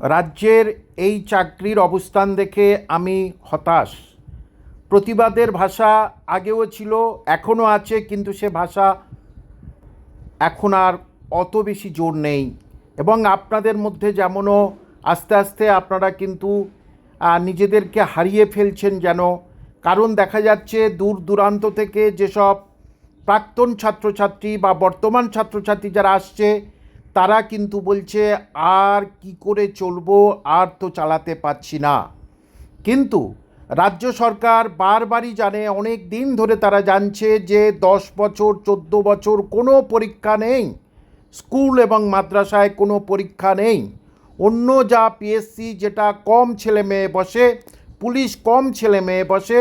রাজ্যের এই চাকরির অবস্থান দেখে আমি হতাশ। প্রতিবাদের ভাষা আগেও ছিল, এখনও আছে, কিন্তু সে ভাষা এখন আর অত বেশি জোর নেই। এবং আপনাদের মধ্যে যেমনও আস্তে আস্তে আপনারা কিন্তু নিজেদেরকে হারিয়ে ফেলছেন যেন। কারণ দেখা যাচ্ছে দূর দূরান্ত থেকে যেসব প্রাক্তন ছাত্রছাত্রী বা বর্তমান ছাত্রছাত্রী যারা আসছে তারা কিন্তু বলছে, আর কি করে চলবো? আর তো চালাতে পারছি না। কিন্তু রাজ্য সরকার বারবারই জানে, অনেক দিন ধরে তারা জানছে যে দশ বছর, চোদ্দ বছর কোনো পরীক্ষা নেই। স্কুল এবং মাদ্রাসায় কোনো পরীক্ষা নেই। অন্য যা পিএসসি যেটা কম ছেলে মেয়ে বসে, পুলিশ কম ছেলে মেয়ে বসে,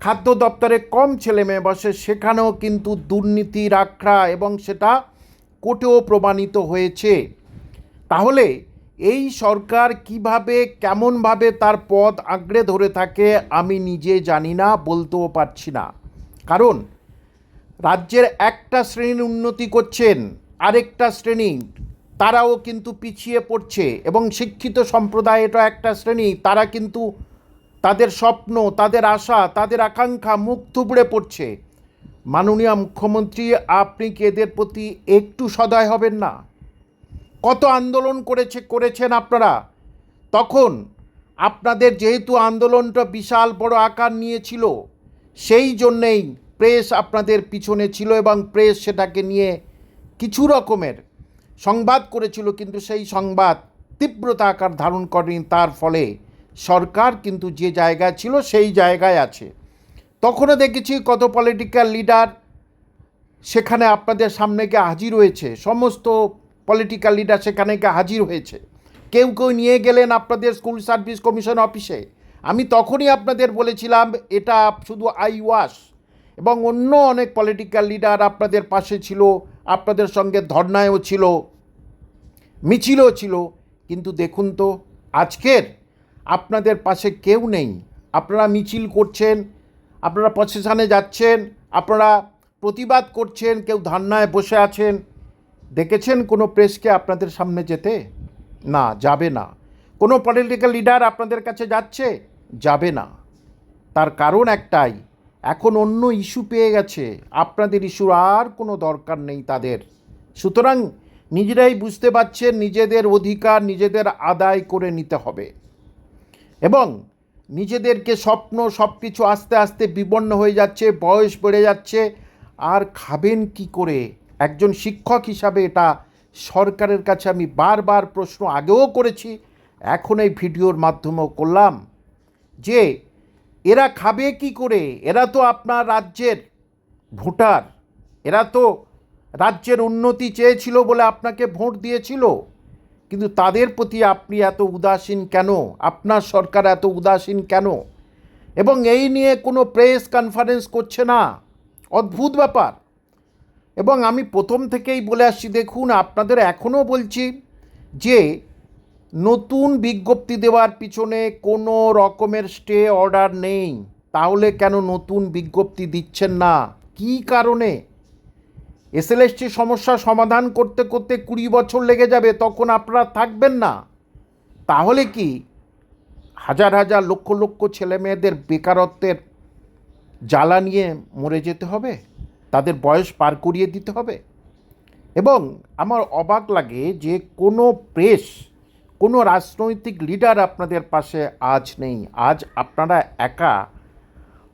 খাদ্য দপ্তরে কম ছেলে মেয়ে বসে, সেখানেও কিন্তু দুর্নীতির আখড়া এবং সেটা কোর্টেও প্রমাণিত হয়েছে। তাহলে এই সরকার কীভাবে, কেমনভাবে তার পথ আঁকড়ে ধরে থাকে, আমি নিজে জানি না, বলতেও পারছি না। কারণ রাজ্যের একটা শ্রেণির উন্নতি করছেন আরেকটা শ্রেণি, তারাও কিন্তু পিছিয়ে পড়ছে এবং শিক্ষিত সম্প্রদায় এটা একটা শ্রেণি, তারা কিন্তু তাদের স্বপ্ন, তাদের আশা, তাদের আকাঙ্ক্ষা মুখ থুবড়ে পড়ছে। মাননীয় মুখ্যমন্ত্রী, আপনি কি এদের প্রতি একটু সদয় হবেন না? কত আন্দোলন করেছে, করেছেন আপনারা? তখন আপনাদের যেহেতু আন্দোলনটা বিশাল বড় আকার নিয়েছিল, সেই জন্যেই প্রেস আপনাদের পিছনে ছিল এবং প্রেস সেটাকে নিয়ে কিছু রকমের সংবাদ করেছিল, কিন্তু সেই সংবাদ তীব্রতা আকার ধারণ করেনি। তার ফলে সরকার কিন্তু যে জায়গায় ছিল, সেই জায়গায় আছে। তখনও দেখেছি কত পলিটিক্যাল লিডার সেখানে আপনাদের সামনে গিয়ে হাজির হয়েছে। সমস্ত পলিটিক্যাল লিডার সেখানে গিয়ে হাজির হয়েছে। কেউ কেউ নিয়ে গেলেন আপনাদের স্কুল সার্ভিস কমিশন অফিসে আমি তখনই আপনাদের বলেছিলাম, এটা শুধু আই ওয়াশ এবং অন্য অনেক পলিটিক্যাল লিডার আপনাদের পাশে ছিল, আপনাদের সঙ্গে ধর্নায়ও ছিল, মিছিলও ছিল। কিন্তু দেখুন তো, আজকের আপনাদের পাশে কেউ নেই। আপনারা মিছিল করছেন আপনারা প্রসেশনে যাচ্ছেন, আপনারা প্রতিবাদ করছেন, কেউ ধান্নায় বসে আছেন, দেখেছেন কোনো প্রেসকে আপনাদের সামনে যেতে? না, যাবে না। কোনো পলিটিক্যাল লিডার আপনাদের কাছে যাচ্ছে? যাবে না। তার কারণ একটাই, এখন অন্য ইস্যু পেয়ে গেছে। আপনাদের ইস্যুর আর কোনো দরকার নেই তাদের। সুতরাং নিজেরাই বুঝতে পারছেন, নিজেদের অধিকার, নিজেদের আদায় করে নিতে হবে। এবং নিজেদেরকে স্বপ্ন সব কিছু আস্তে আস্তে বিবর্ণ হয়ে যাচ্ছে, বয়স বেড়ে যাচ্ছে। আর খাবেন কি করে? একজন শিক্ষক হিসাবে এটা সরকারের কাছে আমি বারবার প্রশ্ন আগেও করেছি, এখন এই ভিডিওর মাধ্যমেও করলাম যে, এরা খাবে কি করে? এরা তো আপনার রাজ্যের ভোটার, এরা তো রাজ্যের উন্নতি চেয়েছিল বলে আপনাকে ভোট দিয়েছিল। কিন্তু তাদের প্রতি আপনি এত উদাসীন কেন? আপনার সরকার এত উদাসীন কেন? এবং এই নিয়ে কোনো প্রেস কনফারেন্স করছে না? অদ্ভুত ব্যাপার। এবং আমি প্রথম থেকেই বলে আসছি, দেখুন, আপনাদের এখনও বলছি যে নতুন বিজ্ঞপ্তি দেওয়ার পিছনে কোনো রকমের স্টে অর্ডার নেই। তাহলে কেন নতুন বিজ্ঞপ্তি দিচ্ছেন না? কী কারণে? এসএলএসটি সমস্যা সমাধান করতে করতে কুড়ি বছর লেগে যাবে, তখন আপনারা থাকবেন না। তাহলে কি? হাজার হাজার লক্ষ লক্ষ ছেলে মেয়েদের বেকারত্বের জ্বালা নিয়ে মরে যেতে হবে, তাদের বয়স পার করিয়ে দিতে হবে। এবং আমার অবাক লাগে যে কোনো প্রেস, কোনো রাজনৈতিক লিডার আপনাদের পাশে আজ নেই। আজ আপনারা একা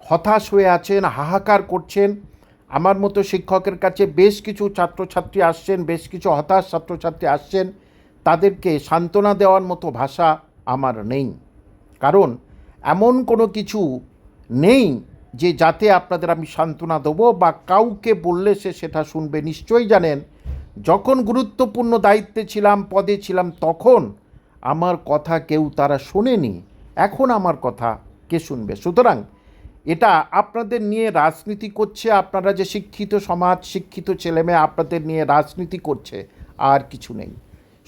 হতাশ হয়ে আছেন, হাহাকার করছেন আমার মতো শিক্ষকের কাছে বেশ কিছু ছাত্রছাত্রী আসছেন, বেশ কিছু হতাশ ছাত্রছাত্রী আসছেন। তাদেরকে সান্ত্বনা দেওয়ার মতো ভাষা আমার নেই। কারণ এমন কোনো কিছু নেই যে যাতে আপনাদের আমি সান্ত্বনা দেবো বা কাউকে বললে সে সেটা শুনবে। নিশ্চয়ই জানেন, যখন গুরুত্বপূর্ণ দায়িত্বে ছিলাম, পদে ছিলাম, তখন আমার কথা কেউ তারা শোনেনি। এখন আমার কথা কে শুনবে? সুতরাং এটা আপনাদের নিয়ে রাজনীতি করছে, আপনারা যে শিক্ষিত সমাজ, শিক্ষিত ছেলেমেয়ে আপনাদের নিয়ে রাজনীতি করছে, আর কিছু নেই।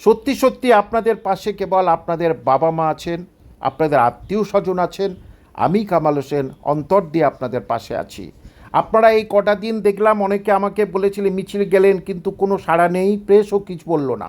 সত্যি সত্যি আপনাদের পাশে কেবল আপনাদের বাবা মা আছেন, আপনাদের আত্মীয় স্বজন আছেন, আমি কামাল হোসেন অন্তর দিয়ে আপনাদের পাশে আছি। আপনারা এই কটা দিন দেখলাম অনেকে আমাকে বলেছিলেন মিছিল গেলেন, কিন্তু কোনো সাড়া নেই প্রেসও কিছু বলল না।